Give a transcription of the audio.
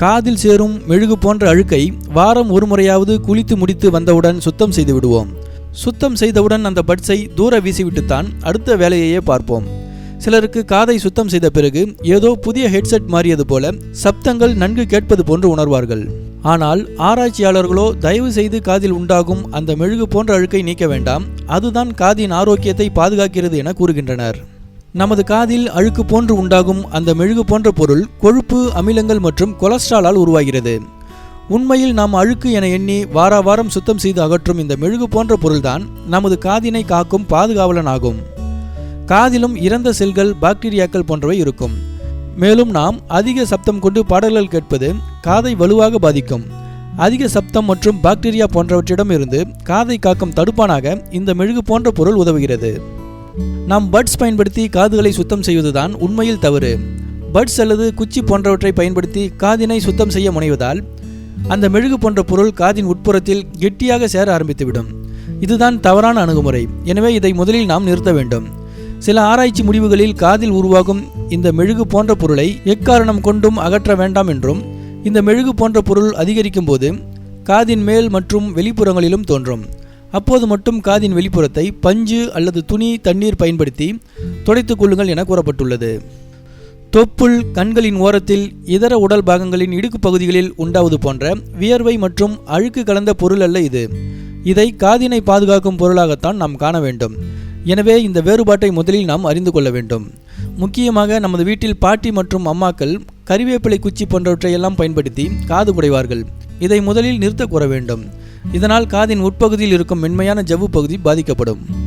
காதில் சேரும் மெழுகு போன்ற அழுக்கை வாரம் ஒரு முறையாவது குளித்து முடித்து வந்தவுடன் சுத்தம் செய்து விடுவோம். சுத்தம் செய்தவுடன் அந்த பட்ஸை தூர வீசிவிட்டுத்தான் அடுத்த வேலையையே பார்ப்போம். சிலருக்கு காதை சுத்தம் செய்த பிறகு ஏதோ புதிய ஹெட்செட் மாறியது போல சப்தங்கள் நன்கு கேட்பது போன்று உணர்வார்கள். ஆனால் ஆராய்ச்சியாளர்களோ தயவு செய்து காதில் உண்டாகும் அந்த மெழுகு போன்ற அழுக்கை நீக்க வேண்டாம். அதுதான் காதின் ஆரோக்கியத்தை பாதுகாக்கிறது என கூறுகின்றனர். நமது காதில் அழுக்கு போன்று உண்டாகும் அந்த மெழுகு போன்ற பொருள் கொழுப்பு அமிலங்கள் மற்றும் கொலஸ்ட்ராலால் உருவாகிறது. உண்மையில் நாம் அழுக்கு என எண்ணி வார வாரம் சுத்தம் செய்து அகற்றும் இந்த மெழுகு போன்ற பொருள்தான் நமது காதினை காக்கும் பாதுகாவலன் ஆகும் காதிலும் இறந்த செல்கள் பாக்டீரியாக்கள் போன்றவை இருக்கும். மேலும் நாம் அதிக சப்தம் கொண்டு பாடல்கள் கேட்பது காதை வலுவாக பாதிக்கும். அதிக சப்தம் மற்றும் பாக்டீரியா போன்றவற்றிடம் இருந்து காதை காக்கும் தடுப்பானாக இந்த மெழுகு போன்ற பொருள் உதவுகிறது. நாம் பட்ஸ் பயன்படுத்தி காதுகளை சுத்தம் செய்வதுதான் உண்மையில் தவறு. பட்ஸ் அல்லது குச்சி போன்றவற்றை பயன்படுத்தி காதினை சுத்தம் செய்ய முனைவதால் அந்த மெழுகு போன்ற பொருள் காதின் உட்புறத்தில் கெட்டியாக சேர ஆரம்பித்துவிடும். இதுதான் தவறான அணுகுமுறை. எனவே இதை முதலில் நாம் நிறுத்த வேண்டும். சில ஆராய்ச்சி முடிவுகளில் காதில் உருவாகும் இந்த மெழுகு போன்ற பொருளை எக்காரணம் கொண்டும் அகற்ற வேண்டாம் என்றும் இந்த மெழுகு போன்ற பொருள் அதிகரிக்கும் போது காதின் மேல் மற்றும் வெளிப்புறங்களிலும் தோன்றும். அப்போது மட்டும் காதின் வெளிப்புறத்தை பஞ்சு அல்லது துணி தண்ணீர் பயன்படுத்தி துடைத்துக் கொள்ளுங்கள் என கூறப்பட்டுள்ளது. தொப்புள் கண்களின் ஓரத்தில் இதர உடல் பாகங்களின் இடுக்கு பகுதிகளில் உண்டாவது போன்ற வியர்வை மற்றும் அழுக்கு கலந்த பொருள் அல்ல இது. இதை காதினை பாதுகாக்கும் பொருளாகத்தான் நாம் காண வேண்டும். எனவே இந்த வேறுபாட்டை முதலில் நாம் அறிந்து கொள்ள வேண்டும். முக்கியமாக நமது வீட்டில் பாட்டி மற்றும் அம்மாக்கள் கறிவேப்பிலை குச்சி போன்றவற்றையெல்லாம் பயன்படுத்தி காது குடைவார்கள். இதை முதலில் நிறுத்த கூற வேண்டும். இதனால் காதின் உட்பகுதியில் இருக்கும் மென்மையான ஜவ்வு பகுதி பாதிக்கப்படும்.